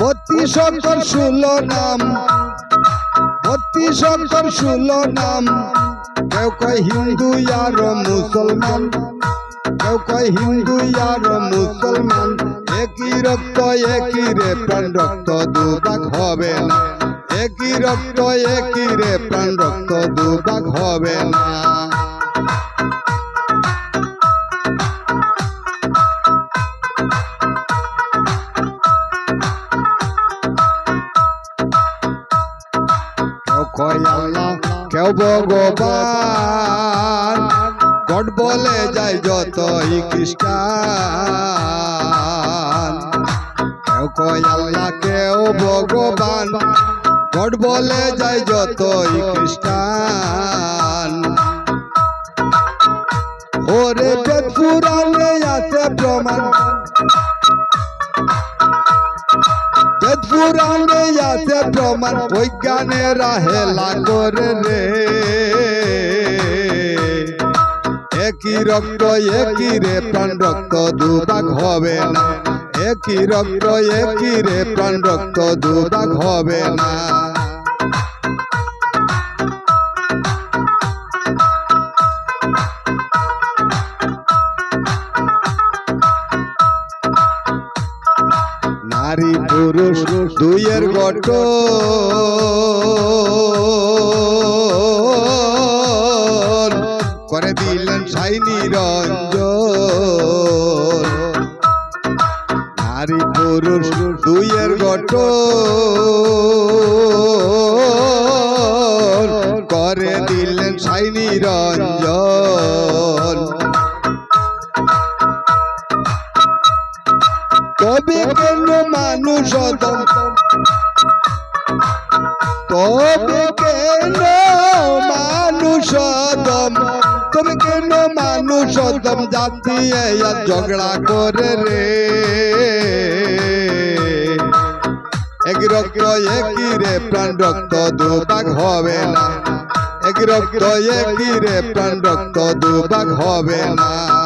বত্রিশ অক্ষর ষোলো নাম। বত্রিশ অক্ষর ষোলো নাম। কেউ কয় হিন্দু আর মুসলমান। কেউ কয় হিন্দু আর মুসলমান। একই রক্ত, একই রে প্রাণ, রক্ত দুভাগ হবে না। একই রক্ত, একই রে প্রাণ, রক্ত দুভাগ হবে না। কেউ কয় আল্লাহ কেউ ভগবান। গড বলে যায় যতই খ্রিস্টান। কেউ কয় আল্লাহ কেউ ভগবান। গড বলে যায় যতই খ্রিস্টান। ওরে বেদ পুরাণে আছে প্রমাণ পুরাণে আছে প্রমাণ বৈজ্ঞানে হেলা করে রে। একই রক্ত, একই রে, প্রাণ রক্ত দুভাগ হবে না। একই রক্ত, একই রে, প্রাণ রক্ত দুভাগ হবে না। পুরুষ দুইয়ের গঠন করে দিলেন সাই নিরঞ্জন। নারী পুরুষ দুইয়ের গঠন করে দিলেন সাই নিরঞ্জন। কেন মানুষ তবে কেন মানুষ তবে কেন মানুষ হতম জাতি ঝগড়া করে রে। এক রক্ত, একই রে, প্রাণ রক্ত, দুভাগ হবে না। এক রক্ত, একই রে, প্রাণ রক্ত, দুভাগ হবে না।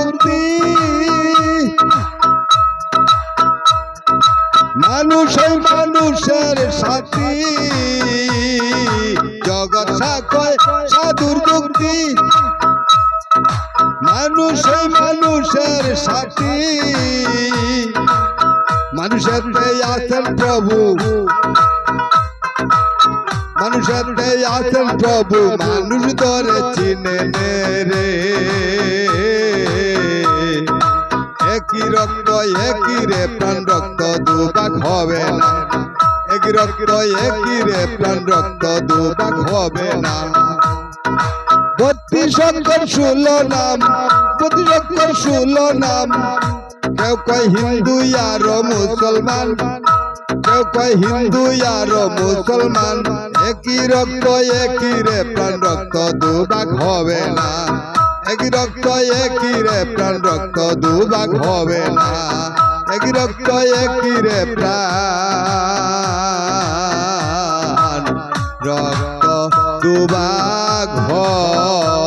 ওই মানুষের সাথী। জগৎ সাকয় সাধুর যুক্তি মানুষ ওই মানুষের সাথী। মানুষের আছেন প্রভু। মানুষের আছেন প্রভু। মানুষ ধরে চিনে রে। একই রক্ত, একই রে প্রাণ রক্ত দুভাগ হবে না। একই রক্ত, একই রে প্রাণ রক্ত দুভাগ হবে না। বত্রিশ অক্ষর নাম বত্রিশ অক্ষর নাম। কেউ কয় হিন্দু আর মুসলমান, কেউ কয় হিন্দু আর মুসলমান। একই রক্ত, একই রে প্রাণ রক্ত দুভাগ হবে না। এক রক্ত একই রে, প্রাণ রক্ত দুভাগ হবে না। এক রক্ত একই রে, প্রাণ রক্ত দুভাগ হবে